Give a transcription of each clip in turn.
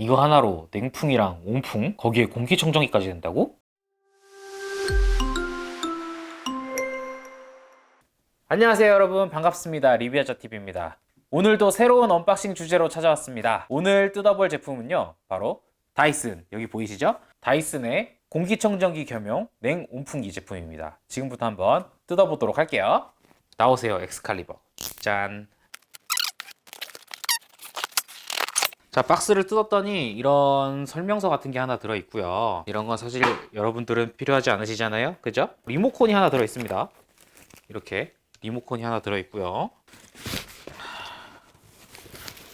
이거 하나로 냉풍이랑 온풍? 거기에 공기청정기까지 된다고? 안녕하세요 여러분. 반갑습니다. 리뷰하자TV입니다. 오늘도 새로운 언박싱 주제로 찾아왔습니다. 오늘 뜯어볼 제품은요 바로 다이슨. 여기 보이시죠? 다이슨의 공기청정기 겸용 냉온풍기 제품입니다. 지금부터 한번 뜯어보도록 할게요. 나오세요 엑스칼리버. 짠 자, 박스를 뜯었더니 이런 설명서 같은 게 하나 들어있고요. 이런 건 사실 여러분들은 필요하지 않으시잖아요. 그죠? 리모컨이 하나 들어있습니다. 이렇게 리모컨이 하나 들어있고요.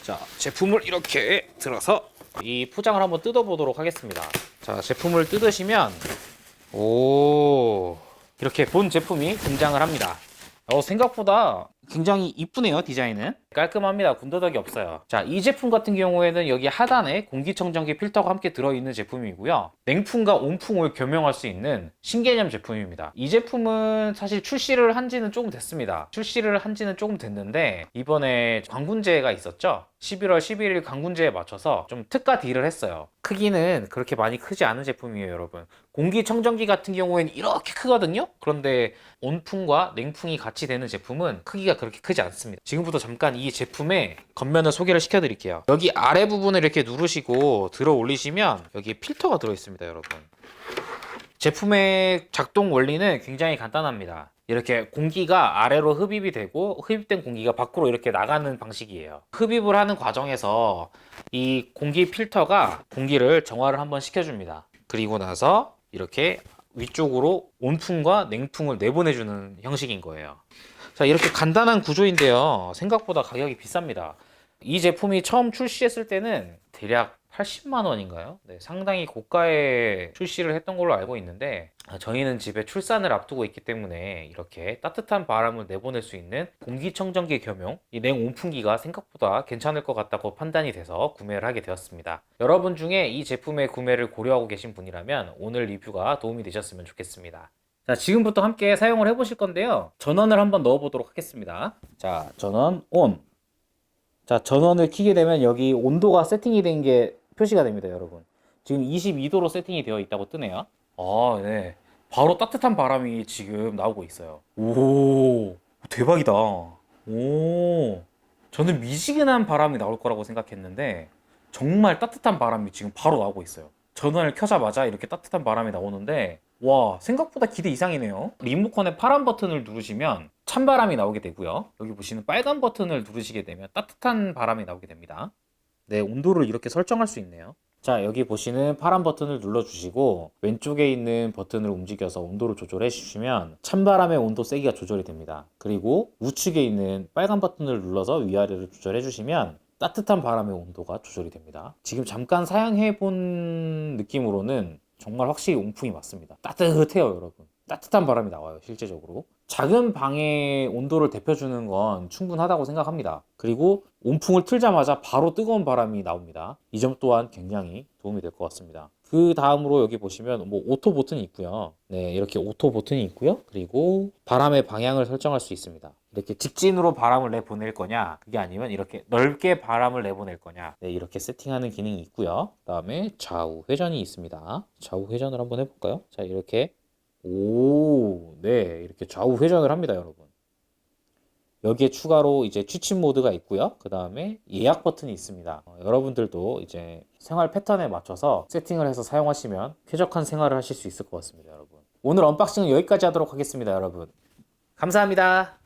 자, 제품을 이렇게 들어서 이 포장을 한번 뜯어보도록 하겠습니다. 자, 제품을 뜯으시면 오 이렇게 본 제품이 등장을 합니다. 어, 생각보다 굉장히 이쁘네요, 디자인은. 깔끔합니다. 군더더기 없어요. 자, 이 제품 같은 경우에는 여기 하단에 공기청정기 필터가 함께 들어있는 제품이고요. 냉풍과 온풍을 겸용할 수 있는 신개념 제품입니다. 이 제품은 사실 출시를 한 지는 조금 됐습니다. 출시를 한 지는 조금 됐는데, 이번에 광군제가 있었죠? 11월 11일 광군제에 맞춰서 좀 특가 딜을 했어요. 크기는 그렇게 많이 크지 않은 제품이에요, 여러분. 공기청정기 같은 경우에는 이렇게 크거든요? 그런데 온풍과 냉풍이 같이 되는 제품은 크기가 그렇게 크지 않습니다. 지금부터 잠깐 이 제품의 겉면을 소개를 시켜 드릴게요. 여기 아래 부분을 이렇게 누르시고 들어 올리시면 여기 필터가 들어 있습니다, 여러분. 제품의 작동 원리는 굉장히 간단합니다. 이렇게 공기가 아래로 흡입이 되고 흡입된 공기가 밖으로 이렇게 나가는 방식이에요. 흡입을 하는 과정에서 이 공기 필터가 공기를 정화를 한번 시켜줍니다. 그리고 나서 이렇게 위쪽으로 온풍과 냉풍을 내보내주는 형식인 거예요. 자, 이렇게 간단한 구조인데요. 생각보다 가격이 비쌉니다. 이 제품이 처음 출시했을 때는 대략 80만 원인가요? 네, 상당히 고가에 출시를 했던 걸로 알고 있는데 아, 저희는 집에 출산을 앞두고 있기 때문에 이렇게 따뜻한 바람을 내보낼 수 있는 공기청정기 겸용 이 냉온풍기가 생각보다 괜찮을 것 같다고 판단이 돼서 구매를 하게 되었습니다. 여러분 중에 이 제품의 구매를 고려하고 계신 분이라면 오늘 리뷰가 도움이 되셨으면 좋겠습니다. 자, 지금부터 함께 사용을 해보실 건데요. 전원을 한번 넣어보도록 하겠습니다. 자, 전원 ON. 자, 전원을 켜게 되면 여기 온도가 세팅이 된게 표시가 됩니다, 여러분. 지금 22도로 세팅이 되어 있다고 뜨네요. 아, 네. 바로 따뜻한 바람이 지금 나오고 있어요. 오, 대박이다. 오, 저는 미지근한 바람이 나올 거라고 생각했는데 정말 따뜻한 바람이 지금 바로 나오고 있어요. 전원을 켜자마자 이렇게 따뜻한 바람이 나오는데 와 생각보다 기대 이상이네요 리모컨의 파란 버튼을 누르시면 찬바람이 나오게 되고요 여기 보시는 빨간 버튼을 누르시게 되면 따뜻한 바람이 나오게 됩니다 네 온도를 이렇게 설정할 수 있네요 자 여기 보시는 파란 버튼을 눌러주시고 왼쪽에 있는 버튼을 움직여서 온도를 조절해 주시면 찬바람의 온도 세기가 조절이 됩니다 그리고 우측에 있는 빨간 버튼을 눌러서 위아래를 조절해 주시면 따뜻한 바람의 온도가 조절이 됩니다 지금 잠깐 사용해 본 느낌으로는 정말 확실히 온풍이 맞습니다. 따뜻해요, 여러분. 따뜻한 바람이 나와요, 실제적으로. 작은 방의 온도를 대표주는 건 충분하다고 생각합니다. 그리고 온풍을 틀자마자 바로 뜨거운 바람이 나옵니다. 이 점 또한 굉장히 도움이 될 것 같습니다. 그 다음으로 여기 보시면 뭐 오토 버튼이 있고요. 네, 이렇게 오토 버튼이 있고요. 그리고 바람의 방향을 설정할 수 있습니다. 이렇게 직진으로 바람을 내보낼 거냐, 그게 아니면 이렇게 넓게 바람을 내보낼 거냐, 네, 이렇게 세팅하는 기능이 있고요. 그다음에 좌우 회전이 있습니다. 좌우 회전을 한번 해볼까요? 자, 이렇게 오, 네, 이렇게 좌우 회전을 합니다, 여러분. 여기에 추가로 이제 취침 모드가 있고요. 그 다음에 예약 버튼이 있습니다. 어, 여러분들도 이제 생활 패턴에 맞춰서 세팅을 해서 사용하시면 쾌적한 생활을 하실 수 있을 것 같습니다, 여러분. 오늘 언박싱은 여기까지 하도록 하겠습니다, 여러분. 감사합니다.